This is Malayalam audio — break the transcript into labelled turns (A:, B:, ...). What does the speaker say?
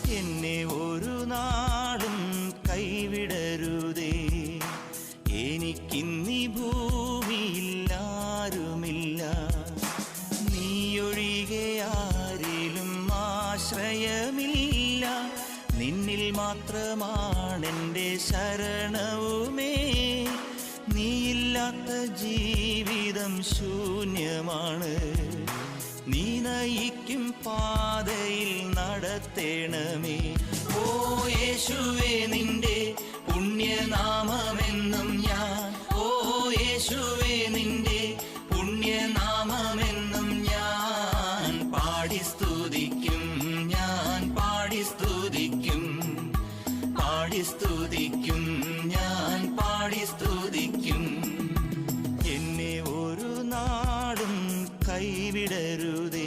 A: എന്നെ ഒരു നാളും കൈവിടരുതേ. എനിക്കിന്നി ഭൂമിയില്ലാരുമില്ല. നീയൊഴികെ ആരിലും ആശ്രയമില്ല. നിന്നിൽ മാത്രമാണെന്റെ ശരണവുമേ. നീയില്ലാത്ത ജീവിതം ശൂന്യമാണ്. നയിക്കും പാതയിൽ നടത്തേണമേ. ഓ യേശുവേ നിന്റെ പുണ്യനാമമെന്നും ഞാൻ. ഓ യേശുവേ നിന്റെ പുണ്യനാമമെന്നും ഞാൻ പാടി സ്തുതിക്കും ഞാൻ പാടി സ്തുതിക്കും. പാടി സ്തുതിക്കും ഞാൻ പാടി സ്തുതിക്കും. എന്നെ ഒരു നാടും കൈവിടരുതേ.